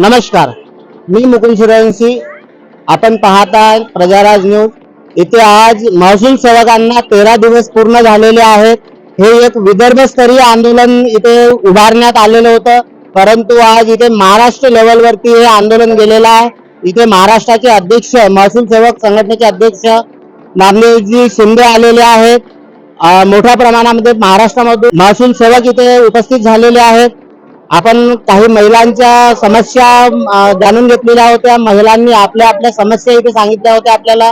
नमस्कार. मी मुकुल सूर्यवंशी आपण पाहत आहात प्रजाराज न्यूज. इथे आज महसूल सेवकांना तेरा दिवस पूर्ण झालेले आहेत. हे एक विदर्भस्तरीय आंदोलन इथे उभारण्यात आलेलं होतं. परंतु आज इथे महाराष्ट्र लेवलवरती हे आंदोलन गेलेलं आहे. इथे महाराष्ट्राचे अध्यक्ष महसूल सेवक संघटनेचे अध्यक्ष नामदेवजी शिंदे आलेले आहेत. मोठ्या प्रमाणामध्ये महाराष्ट्रामधून महसूल सेवक इथे उपस्थित झालेले आहेत. आपण काही महिलांच्या समस्या जाणून घेतलेल्या होत्या. महिलांनी आपल्या आपल्या समस्या इथे सांगितल्या होत्या आपल्याला.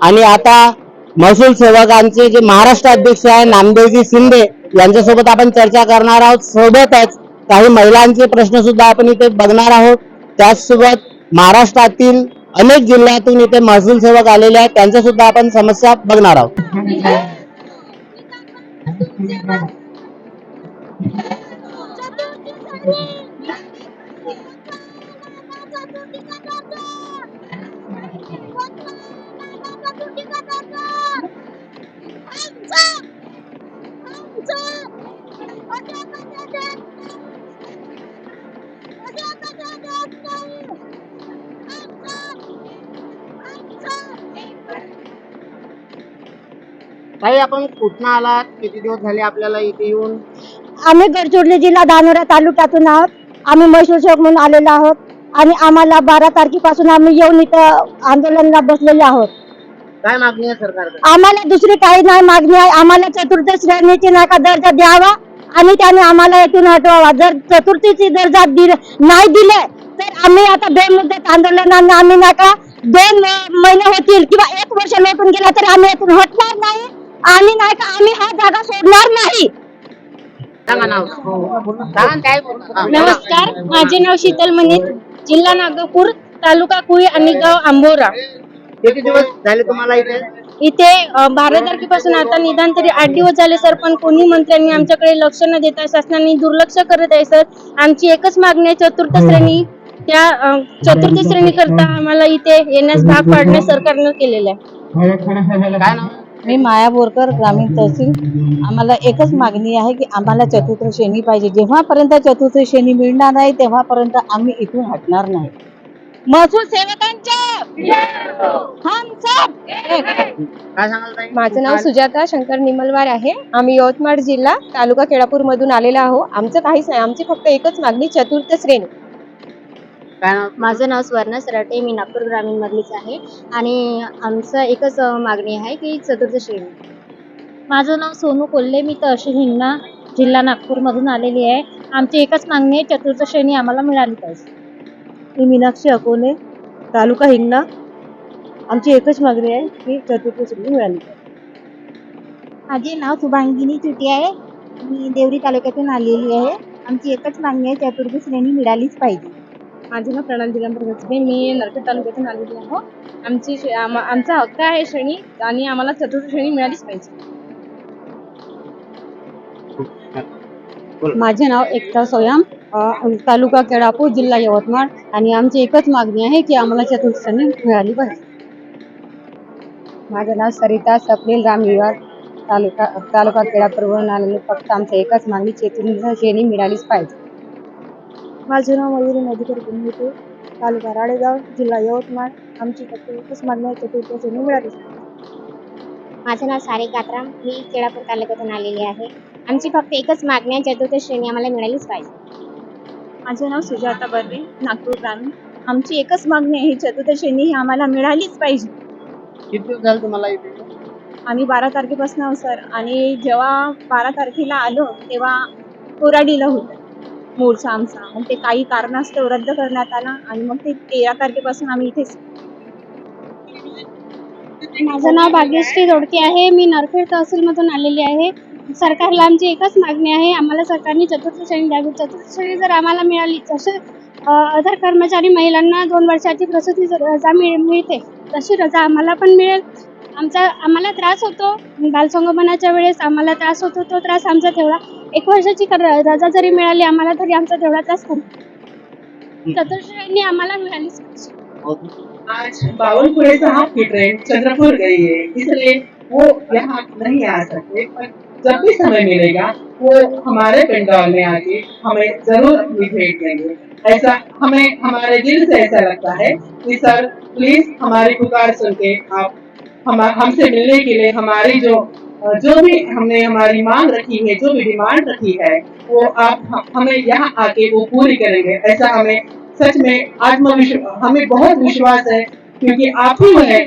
आणि आता महसूल सेवकांचे जे महाराष्ट्र अध्यक्ष आहे नामदेवजी शिंदे यांच्यासोबत आपण चर्चा करणार आहोत. सोबतच काही महिलांचे प्रश्न सुद्धा आपण इथे बघणार आहोत. त्याचसोबत महाराष्ट्रातील अनेक जिल्ह्यातून इथे महसूल सेवक आलेले आहेत. त्यांच्या सुद्धा आपण समस्या बघणार आहोत. काही आपण कुठनं आलात? किती दिवस झाले आपल्याला इथे येऊन? आम्ही गडचिरोली जिल्हा धानोरा तालुक्यातून आहोत. आम्ही म्हैसूर सेवक म्हणून आलेलो आहोत. आणि आम्हाला बारा तारखेपासून आम्ही येऊन इथं आंदोलनाला बसलेले आहोत. काय मागणी आहे सरकारकडे? आम्हाला दुसरी काही नाही मागणी आहे. आम्हाला चतुर्थ श्रेणीची नाका दर्जा द्यावा आणि त्याने आम्हाला येथून हटवावा. जर चतुर्थीची दर्जा दिल नाही दिले तर आम्ही आता बेमुदत आंदोलनांना आम्ही नाका. दोन अं, महिने होतील किंवा एक वर्ष लोटून गेला तर आम्ही येथून हटणार नाही. आणि नाही का आम्ही हा जागा सोडणार नाही. सांगा नाव सांगा काय. नमस्कार. माझे नाव शीतल मनीत जिल्हा नागपूर तालुका कुळी आणि गाव आंबोरा. किती दिवस झाले तुम्हाला इथे? इथे बारा तारखेपासून आता निदान तरी आठ दिवस झाले सर. पण कोणी मंत्र्यांनी आमच्याकडे लक्ष न देता शासनाने दुर्लक्ष करत आहे सर. आमची एकच मागणी आहे चतुर्थ श्रेणी. त्या चतुर्थ श्रेणी करता आम्हाला इथे येण्यास भाग पाडण्यास सरकारनं केलेलं आहे. काय नाव? मी माया बोरकर ग्रामीण तहसील. आम्हाला एकच मागणी आहे की आम्हाला चतुर्थ श्रेणी पाहिजे. जेव्हापर्यंत चतुर्थ श्रेणी मिळणार नाही तेव्हापर्यंत आम्ही इथून हटणार नाही. महसूल सेवकांच्या हम सब एक. काय सांगाल ताई? माझं नाव सुजाता शंकर निमलवार आहे. आम्ही यवतमाळ जिल्हा तालुका केळापूर मधून आलेलो आहो आमचं काहीच नाही. आमची फक्त एकच मागणी चतुर्थ श्रेणी. माझं नाव स्वर्णा सराटे मी नागपूर ग्रामीण मधलीच आहे. आणि आमचं एकच मागणी आहे की चतुर्थ श्रेणी. माझं नाव सोनू कोल्हे मी तहसील हिंगणा जिल्हा नागपूरमधून आलेली आहे. आमची एकच मागणी आहे चतुर्थ श्रेणी आम्हाला मिळाली पाहिजे. मी मीनाक्षी अकोले तालुका हिंगणा. आमची एकच मागणी आहे की चतुर्थ श्रेणी मिळाली माझे नाव शुभांगिनी चुटी आहे. मी देवरी तालुक्यातून आलेली आहे. आमची एकच मागणी आहे चतुर्थ श्रेणी मिळालीच पाहिजे. माझं नाव प्रणाल दिगंबर गजबे मी नरखेड तालुक्यातून आलेली आहो. आमची श्रे- आम- आमचा हक्क आहे श्रेणी आणि आम्हाला चतुर्थ श्रेणी मिळालीच पाहिजे. माझे नाव एकता सोयाम. अ, तालुका केळापूर जिल्हा यवतमाळ. आणि आमची एकच मागणी आहे की आम्हाला चतुर्थ श्रेणी मिळाली पाहिजे. माझं नाव सरिता सपनील राम विवार तालुका तालुका केळापूरवरून आलेले फक्त आमचं एकच मागणी चतुर्थ श्रेणी मिळालीच पाहिजे. माझे नाव मयुरी मधुकर गुन्हेते तालुका राळेगाव जिल्हा यवतमाळ. आमची फक्त एकच मागणी आहे चतुर्थ माझं नाव सारे कात्राम. मी केळापूर तालुक्यातून आलेली आहे. आमची फक्त एकच मागणी आहे चतुर्थ श्रेणी आम्हाला मिळालीच पाहिजे. माझे नाव सुजाता बर्वे नागपूर ग्रामीण. आमची एकच मागणी आहे चतुर्थ श्रेणी ही आम्हाला मिळालीच पाहिजे. किती दिवस झाले तुम्हाला इथे? आम्ही बारा तारखेपासून आहोत सर. आणि जेव्हा बारा तारखेला आलो तेव्हा कोराडीला होतं. मोर्चा आमचा मग ते काही कारणास्तव रद्द करण्यात आला आणि मग ते तेरा तारखेपासून आम्ही इथेच माझं नाव भाग्यश्री रोडके आहे. मी नरखेड तहसीलमधून आलेली आहे. सरकारला आमची एकच मागणी आहे. आम्हाला सरकारने चतुर्थ श्रेणी द्यावी चतुर्थ श्रेणी जर आम्हाला मिळाली तसे अदर कर्मचारी महिलांना दोन वर्षाची प्रसूती जर रजा मिळ मिळते तशी रजा आम्हाला पण मिळेल. आमचा आम्हाला त्रास होतो. बालसंगोपनाच्या वेळेस आम्हाला त्रास होतो तो त्रास आमचा तेवढा एक वर्षाची कर- रजा जरी मिळाली आम्हाला तरी आमचा तेवढा त्रास कमी चतुर्थ श्रेणी आम्हाला मिळालीच पाहिजे चंद्रपुर गई है इसलिए वो यहाँ नहीं आ सकते पर जब भी समय मिलेगा. वो हमारे पंडाल में आके हमें जरूर अपनी भेंट देंगे. ऐसा हमें हमारे दिल से ऐसा लगता है कि सर प्लीज हमारी पुकार सुन के आप हम हमसे मिलने के लिए हमारी जो जो भी हमने हमारी मांग रखी है जो भी डिमांड रखी है वो आप हम- हमें यहाँ आके वो पूरी करेंगे। ऐसा हमें सच में आत्मविश्वास हमें बहुत विश्वास है क्योंकि आप ही हैं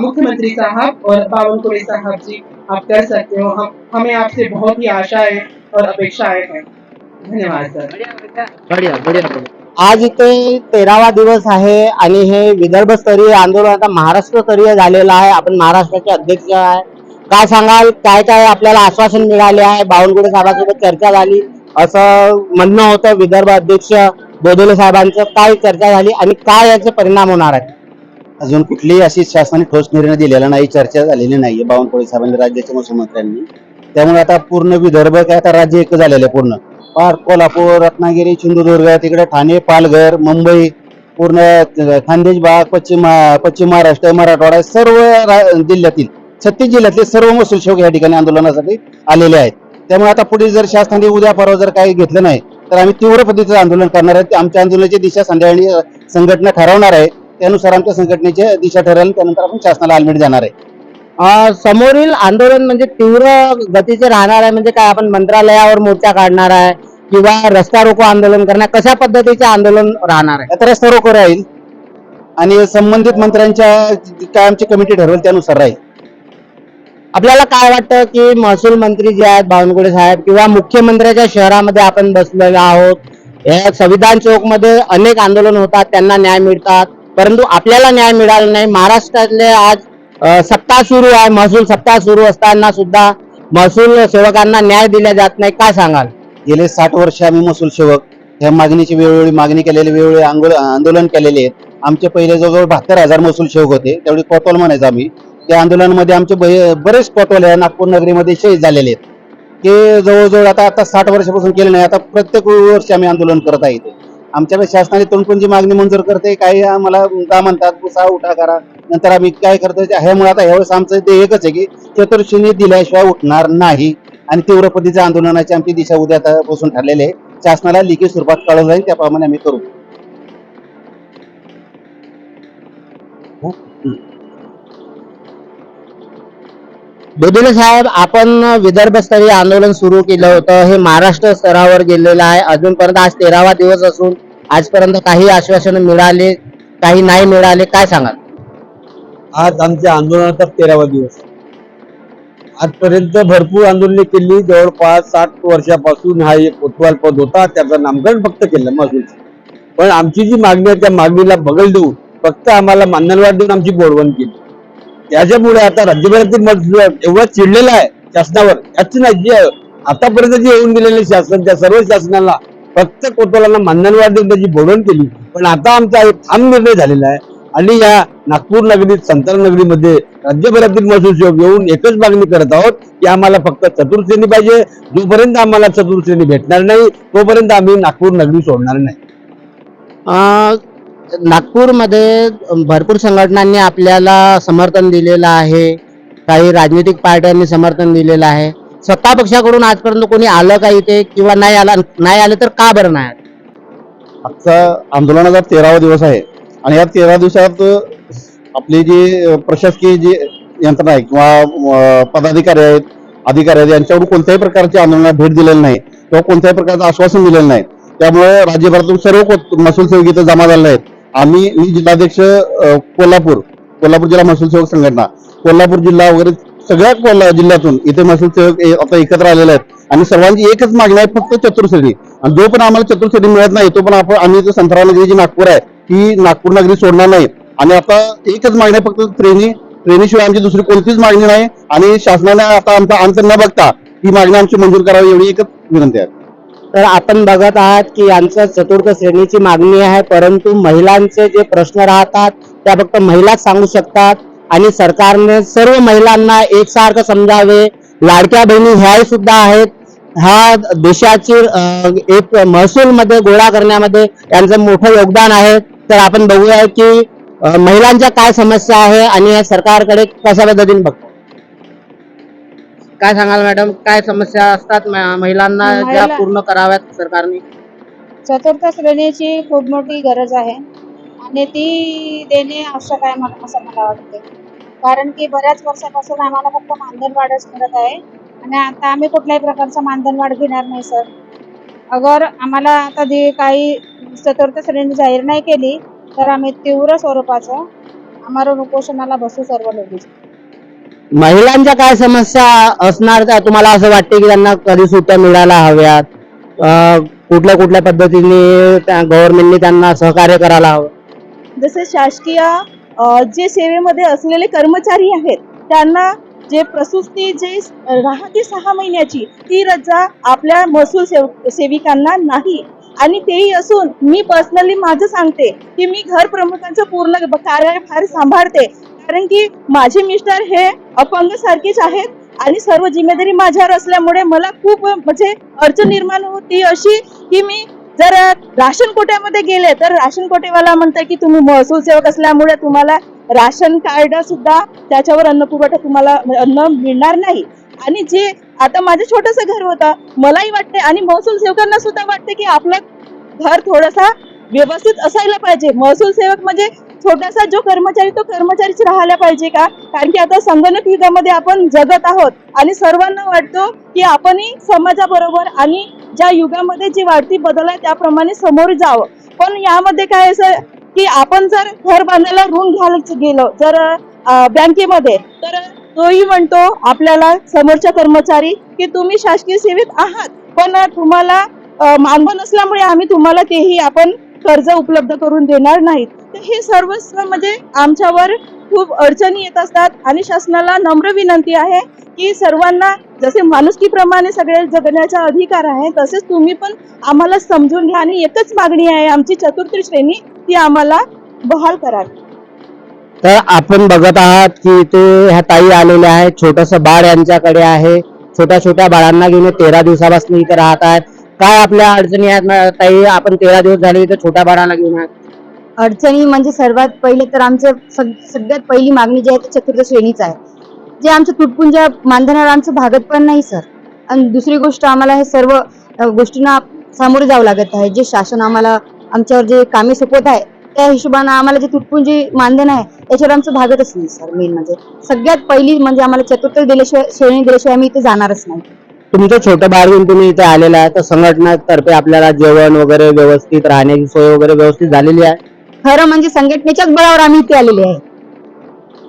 मुख्यमंत्री साहब और बावनकुळे साहब जी। आप कर सकते हो हम हमें आपसे बहुत ही आशाएँ और अपेक्षाएँ हैं। धन्यवाद सर. आज इथे तेरावा दिवस आहे आणि हे विदर्भ स्तरीय आंदोलन आता महाराष्ट्र स्तरीय झालेलं आहे. आपण महाराष्ट्राचे अध्यक्ष आहे. काय सांगाल? काय काय आपल्याला आश्वासन मिळाले आहे? बावनकुळे साहेबांसोबत चर्चा झाली. असं म्हणणं होतं विदर्भ अध्यक्ष बोधोले साहेबांचं. काय चर्चा झाली आणि काय याचे परिणाम होणार आहेत? अजून कुठलीही अशी शासनाने ठोस निर्णय दिलेला नाही चर्चा झालेली नाहीये. बावनकुळे साहेबांनी राज्याच्या मुख्यमंत्र्यांनी. त्यामुळे आता पूर्ण विदर्भ काय आता राज्य एक झालेलं आहे पूर्ण. पार कोल्हापूर रत्नागिरी सिंधुदुर्ग तिकडे ठाणे पालघर मुंबई पूर्ण खानदेशबाग खानदेश भाग पश्चिम पश्चिम महाराष्ट्र मराठवाडा सर्व रा- जिल्ह्यातील छत्तीस जिल्ह्यातले सर्व महसूल सेवक या ठिकाणी आंदोलनासाठी आलेले आहेत. त्यामुळे आता पुढे जर शासनाने उद्या परवा जर काही घेतलं नाही तर आम्ही तीव्र पद्धतीचं आंदोलन करणार आहे. आमच्या आंदोलनाची दिशा संध्याकाळी संघटना ठरवणार आहे. त्यानुसार आमच्या संघटनेची दिशा ठरेल त्यानंतर आपण शासनाला आलमेट जाणार आहे. समोरील आंदोलन म्हणजे तीव्र गतीचे राहणार आहे म्हणजे काय आपण मंत्रालयावर मोर्चा काढणार आहे किंवा रस्ता रोको आंदोलन करणार कशा पद्धतीचे आंदोलन राहणार आहे? आता रस्ता रोको राहील आणि संबंधित मंत्र्यांच्या काय आमची कमिटी ठरवेल त्यानुसार राहील. आपल्याला काय वाटतं की महसूल मंत्री जे आहेत बावनकुळे साहेब किंवा मुख्यमंत्र्याच्या शहरामध्ये आपण बसलेलो आहोत या संविधान चौकमध्ये अनेक आंदोलन होतात त्यांना न्याय मिळतात परंतु आपल्याला न्याय मिळाला नाही. महाराष्ट्रातले आज अं, सत्ता सुरू आहे महसूल सत्ता सुरू असताना सुद्धा महसूल सेवकांना न्याय दिला जात नाही. काय सांगाल? गेले साठ वर्ष आम्ही महसूल सेवक. या मागणीची वेळोवेळी मागणी केलेली वेळोवेळी आंदोलन आंदोलन केलेले आहेत. आमचे पहिले जवळजवळ बहात्तर हजार महसूल सेवक होते. तेवढे कोतवाल म्हणायचं आम्ही. त्या आंदोलनामध्ये आमचे बरेच कोतवाल आहे नागपूर नगरीमध्ये शहीद झालेले आहेत. ते जवळजवळ आता आता साठ वर्षापासून केले नाही. आता प्रत्येक वर्षी आम्ही आंदोलन करत आहे इथे. आमच्याकडे शासनाने तोंडकोणची मागणी मंजूर करते काही आम्हाला का म्हणतात पुसा उठा करा. नंतर आम्ही काय करतो ते- ह्यामुळे आता ह्यावेळेस आमचं ते एकच आहे की चतुर्श्रेणी दिल्याशिवाय उठणार नाही. आणि तीव्र पद्धतीच्या आंदोलनाची आमची दिशा उद्या पासून ठरलेली आहे. शासनाला लिखित स्वरूपात कळवलं जाईल त्याप्रमाणे आम्ही करू. बोधिले साहेब आपण विदर्भ स्तरीय आंदोलन सुरू केलं होतं. हे महाराष्ट्र स्तरावर गेलेलं आहे. अजूनपर्यंत आज तेरावा दिवस असून आजपर्यंत काही आश्वासन मिळाले काही नाही मिळाले. काय सांगाल? आज आमच्या आंदोलनाचा तेरावा दिवस. आजपर्यंत भरपूर आंदोलने केली. जवळपास सात वर्षापासून हा एक कोतवाल पद होता. त्याचं नामकरण फक्त केलं महसूल. पण आमची जी मागणी आहे त्या मागणीला बगल देऊन फक्त आम्हाला मानधनवाढ देऊन आमची बोडवण केली. त्याच्यामुळे आता राज्यभरातील एवढा चिडलेला आहे शासनावर. याच नाही जे आतापर्यंत जे येऊन गेलेले शासन त्या सर्व शासनाला फक्त कोतवालांना मानधनवाढ देऊन म्हणजे त्याची बोडवण केली. पण आता आमचा एक ठाम निर्णय झालेला आहे. आणि या नागपूर नगरीत संतान नगरीमध्ये राज्यभरातील महसूल सेवक येऊन एकच मागणी करत आहोत की आम्हाला फक्त चतुर्थश्रेणी पाहिजे. जोपर्यंत आम्हाला चतुर्थश्रेणी भेटणार नाही तोपर्यंत आम्ही नागपूर नगरी सोडणार नाही. अं, नागपूरमध्ये भरपूर संघटनांनी आपल्याला समर्थन दिलेलं आहे. काही राजनीतिक पार्ट्यांनी समर्थन दिलेलं आहे. सत्ता पक्षाकडून आजपर्यंत कोणी आलं का इथे किंवा नाही आला नाही आलं तर का बरं नाही आजचा आंदोलनाचा तेरावा दिवस आहे. आणि या तेरा दिवसात आपली जी प्रशासकीय जी यंत्रणा आहे किंवा पदाधिकारी आहेत अधिकारी आहेत यांच्याकडून कोणत्याही प्रकारची आंदोलनाला भेट दिलेली नाही किंवा कोणत्याही प्रकारचं आश्वासन दिलेलं नाही. त्यामुळे राज्यभरातून सर्व को- महसूल सेवक इथे जमा झालेले आहेत. आम्ही मी जिल्हाध्यक्ष कोल्हापूर कोल्हापूर जिल्हा महसूल सेवक संघटना कोल्हापूर जिल्हा वगैरे सगळ्या कोल्हा जिल्ह्यातून इथे महसूल सेवक आता एकत्र आलेले आहेत. आणि सर्वांची एकच मागणी आहे फक्त चतुर्श्रेणी. आणि जो पण आम्हाला चतुर्श्रेणी मिळत नाही तो पण आपण आम्ही संतरा नगरी जी नागपूर आहे ती नागपूर नगरी सोडणार नाही. आणि आता एकच मागणी आहे फक्त ट्रेनी ट्रेनीशिवाय आमची दुसरी कोणतीच मागणी नाही. आणि शासनाने आता आमचा अंतर न बघता ही मागणी आमची मंजूर करावी एवढी एकच विनंती आहे. तर आपण बघत आहात की यांचं चतुर्थ श्रेणीची मागणी आहे परंतु महिलांचे जे प्रश्न राहतात त्या फक्त महिलाच सांगू शकतात. आणि सरकारने सर्व महिलांना एकसारखं समजावे. लाडक्या बहिणी ह्याही सुद्धा आहेत. ह्या देशाची एक महसूल मध्ये गोळा करण्यामध्ये यांचं मोठं योगदान आहे. तर आपण बघूया की महिलांच्या काय समस्या आहे आणि या सरकारकडे कशा पद्धतीने बघतो काय सांगाल मॅडम? काय समस्या असतात म- महिलांना ज्या महिला- पूर्ण कराव्यात सरकारने? चतुर्थ श्रेणीची खूप मोठी गरज आहे. आणि ती देणे आवश्यक आहे मला असं मला वाटते कारण की बऱ्याच वर्षापासून आम्हाला फक्त मानधनवाढच मिळत आहे. आणि आता आम्ही कुठल्याही प्रकारचा मानधनवाढ घेणार नाही सर. अगर आम्हाला आता जे काही चतुर्थ श्रेणी जाहीर नाही केली तर आम्ही तीव्र स्वरूपाचं आम्हाला उपोषणाला बसू सर्व लेडीज महिलांच्या काय समस्या असणार त्या तुम्हाला असं वाटते की त्यांना कधी सुट्ट्या मिळायला हव्यात? कुठल्या कुठल्या पद्धतीने त्या गव्हर्नमेंटने त्यांना सहकार्य करायला हवं? जसे शासकीय जे सेवेमध्ये असलेले कर्मचारी आहेत त्यांना जे प्रसूती जे राहते सहा महिन्याची ती रजा आपल्या महसूल सेव सेविकांना नाही. आणि तेही असून मी पर्सनली माझं सांगते की मी घर प्रमुखांचं पूर्ण कार्यभार सांभाळते. कारण की माझे मिस्टर हे अपंग सारखेच आहेत आणि सर्व जिम्मेदारी माझ्यावर असल्यामुळे मला खूप म्हणजे अडचण निर्माण होती अशी की मी जर राशन कोट्यामध्ये गेले तर राशन कोटेवाला म्हणतात की तुम्ही महसूल सेवक असल्यामुळे तुम्हाला राशन कार्ड सुद्धा त्याच्यावर अन्न पुरवठा तुम्हाला अन्न मिळणार नाही. आणि जे आता माझं छोटस घर होतं मलाही वाटते आणि महसूल सेवकांना सुद्धा वाटते की आपलं घर थोडासा व्यवस्थित असायला पाहिजे. महसूल सेवक म्हणजे छोटासा जो कर्मचारी तो कर्मचारीच राहायला पाहिजे का? कारण की आता संगणक युगामध्ये आपण जगत आहोत आणि सर्वांना वाटतो की आपणही समाजाबरोबर आणि ज्या युगामध्ये जी वाढती बदल आहे त्याप्रमाणे समोर जावं. पण यामध्ये काय असं की आपण जर घर बांधायला ऋण घ्यायला गेलो जर बँकेमध्ये तर तोही म्हणतो आपल्याला समोरच्या कर्मचारी की तुम्ही शासकीय सेवेत आहात पण तुम्हाला अं, मानधन नसल्यामुळे आम्ही तुम्हाला तेही आपण कर्ज उपलब्ध करून देणार नाहीत. तर हे सर्वस्व म्हणजे आमच्यावर खूप अडचणी येत असतात आणि शासनाला नम्र विनंती आहे की सर्वांना जसे माणुसकीप्रमाणे सगळे जगण्याचा अधिकार आहे तसेच तुम्ही पण आम्हाला समजून घ्या आणि एकच मागणी आहे आमची चतुर्थ श्रेणी ती आम्हाला बहाल करावी. तर आपण बघत आहात की इथे ह्या ताई आलेल्या आहेत छोटस बाळ यांच्याकडे आहे. छोट्या छोट्या बाळांना घेऊन तेरा दिवसापासून इथे राहत आहेत. काय आपल्या अडचणी आहेत ना, ताई? आपण तेरा दिवस झाले इथे छोट्या बाळांना घेऊन आहात. अडचणी म्हणजे सर्वात पहिले तर आमचं सगळ्यात पहिली मागणी जी आहे ती चतुर्थ श्रेणीच आहे. जे आमचं तुटपुंजा मानधनावर आमचं भागत पण नाही सर. आणि दुसरी गोष्ट आम्हाला हे सर्व गोष्टींना सामोरे जावं लागत आहे. जे शासन आम्हाला आमच्यावर जे कामे सोपवत आहे त्या हिशोबानं आम्हाला जे तुटपुंजी मानधन आहे त्याच्यावर आमचं भागतच नाही सर मेन म्हणजे. सगळ्यात पहिली म्हणजे आम्हाला चतुर्थ दिल्याशिवाय श्रेणी दिल्याशिवाय आम्ही इथे जाणारच नाही. तुमचं छोटं बाळ घेऊन तुम्ही इथे आलेलं आहे तर संघटनातर्फे आपल्याला जेवण वगैरे व्यवस्थित राहण्याची सोय वगैरे व्यवस्थित झालेली आहे? खरं म्हणजे संघटनेच्याच बळावर आम्ही इथे आलेले आहे.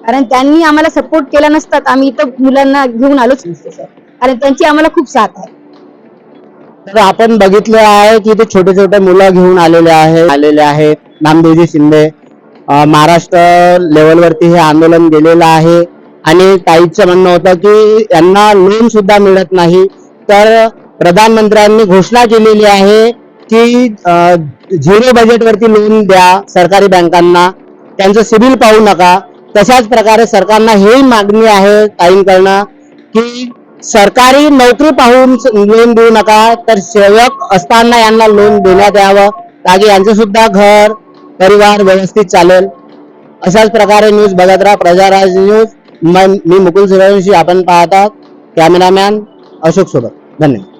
कारण त्यांनी आम्हाला सपोर्ट केला नसतात आम्ही इथं मुलांना घेऊन आलोच नसतो सर कारण त्यांची आम्हाला खूप साथ आहे. तर आपण बघितले आहे की इथे छोटे छोटे मुलं घेऊन आलेले आहे आलेले आहेत. नामदेवजी शिंदे महाराष्ट्र लेवलवरती हे आंदोलन गेलेलं आहे. आणि ताईचं म्हणणं होतं की यांना लोन सुद्धा मिळत नाही. तर प्रधानमंत्र्यांनी घोषणा केलेली आहे की झिरो बजेटवरती लोन द्या सरकारी बँकांना. त्यांचं सिबिल पाहू नका. तशाच प्रकारे सरकारना हे मागणी आहे ताईंकडनं की सरकारी नोकरी पाहून लोन देऊ नका तर सेवक असताना यांना लोन देण्यात यावं. ताकी यांचं सुद्धा घर परिवार व्यवस्थित चालेल. अशाच प्रकारे न्यूज बघत राहा. प्रजाराज न्यूज म- मी मुकुल सूर्यवंशी आपण पाहतात. कॅमेरामॅन अशोक सोबत. धन्यवाद.